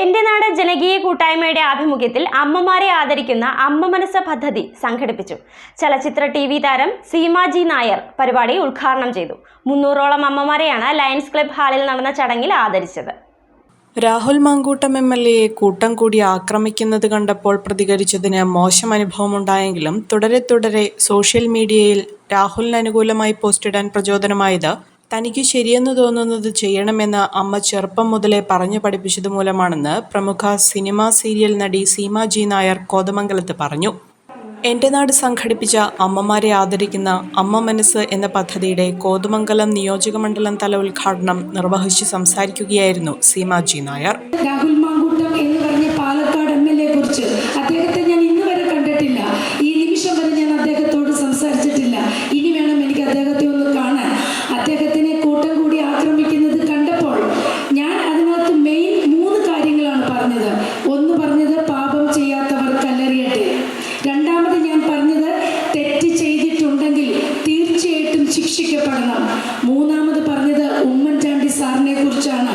എന്റെ നാട് ജനകീയ കൂട്ടായ്മയുടെ ആഭിമുഖ്യത്തിൽ അമ്മമാരെ ആദരിക്കുന്ന അമ്മ മനസ്സ് പദ്ധതി സംഘടിപ്പിച്ചു. ചലച്ചിത്ര ടി വി താരം സീമാജി നായർ പരിപാടി ഉദ്ഘാടനം ചെയ്തു. മുന്നൂറോളം അമ്മമാരെയാണ് ലയൺസ് ക്ലബ് ഹാളിൽ നടന്ന ചടങ്ങിൽ ആദരിച്ചത്. രാഹുൽ മാങ്കൂട്ടം എം എൽ എയെ കൂട്ടം കൂടി ആക്രമിക്കുന്നത് കണ്ടപ്പോൾ പ്രതികരിച്ചതിന് മോശം അനുഭവമുണ്ടായെങ്കിലും തുടരെ തുടരെ സോഷ്യൽ മീഡിയയിൽ രാഹുലിന് അനുകൂലമായി പോസ്റ്റിടാൻ പ്രചോദനമായത് തനിക്ക് ശരിയെന്ന് തോന്നുന്നത് ചെയ്യണമെന്ന് അമ്മ ചെറുപ്പം മുതലേ പറഞ്ഞു പഠിപ്പിച്ചത് മൂലമാണെന്ന് പ്രമുഖ സിനിമാ സീരിയൽ നടി സീമ ജി നായർ കോതമംഗലത്ത് പറഞ്ഞു. എന്റെ നാട് സംഘടിപ്പിച്ച അമ്മമാരെ ആദരിക്കുന്ന അമ്മ മനസ്സ് എന്ന പദ്ധതിയുടെ കോതമംഗലം നിയോജകമണ്ഡലം തല ഉദ്ഘാടനം നിർവഹിച്ച് സംസാരിക്കുകയായിരുന്നു സീമാജി നായർ. കുറിച്ചാണ്.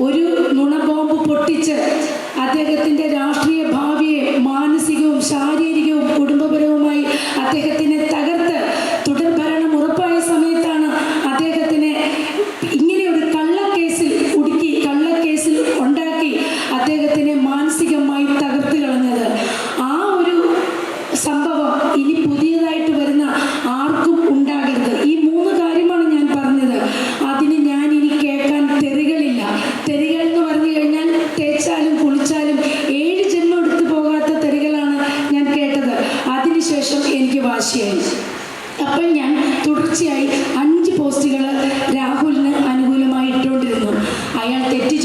ഒരു നുണബോംബ് പൊട്ടിച്ച് അദ്ദേഹത്തിന്റെ രാഷ്ട്രീയ ഭാവിയെ മാനസികവും ശാരീരികവും കുടുംബപരവുമായി അപ്പോൾ ഞാൻ തുടർച്ചയായി അഞ്ച് പോസ്റ്റുകൾ രാഹുലിന് അനുകൂലമായി ഇട്ടുകൊണ്ടിരുന്നു അയാൾ തെറ്റ്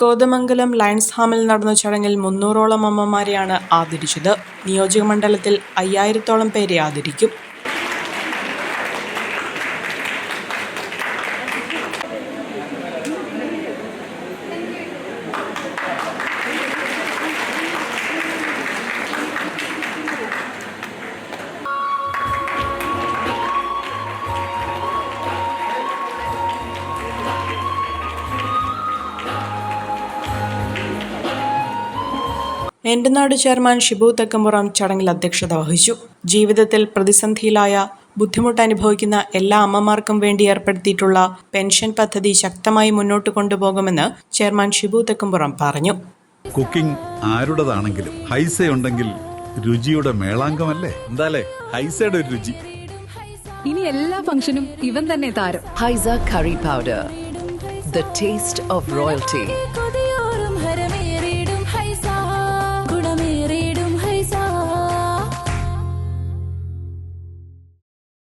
കോതമംഗലം ലയൺസ് ഹാമിൽ നടന്ന ചടങ്ങിൽ മുന്നൂറോളം അമ്മമാരെയാണ് ആദരിച്ചത്. നിയോജകമണ്ഡലത്തിൽ അയ്യായിരത്തോളം പേരെ ആദരിക്കും. എന്റെ ചെയർമാൻ ഷിബു തെക്കമ്പുറം ചടങ്ങിൽ അധ്യക്ഷത വഹിച്ചു. ജീവിതത്തിൽ പ്രതിസന്ധിയിലായ ബുദ്ധിമുട്ട് അനുഭവിക്കുന്ന എല്ലാ അമ്മമാർക്കും വേണ്ടി ഏർപ്പെടുത്തിയിട്ടുള്ള പെൻഷൻ പദ്ധതി ശക്തമായി മുന്നോട്ട് കൊണ്ടുപോകുമെന്ന് ചെയർമാൻ ഷിബു തെക്കമ്പുറം പറഞ്ഞു. കുക്കിംഗ് ആരുടേതാണെങ്കിലും ഹൈസ ഉണ്ടെങ്കിൽ രുചിയുടെ മേളാങ്കമല്ലേ എന്താലേ? ഹൈസയുടെ ഒരു രുചി. ഇനി എല്ലാ ഫംഗ്ഷനും ഇവൻ തന്നെ താരം. Haiza curry powder the taste of royalty.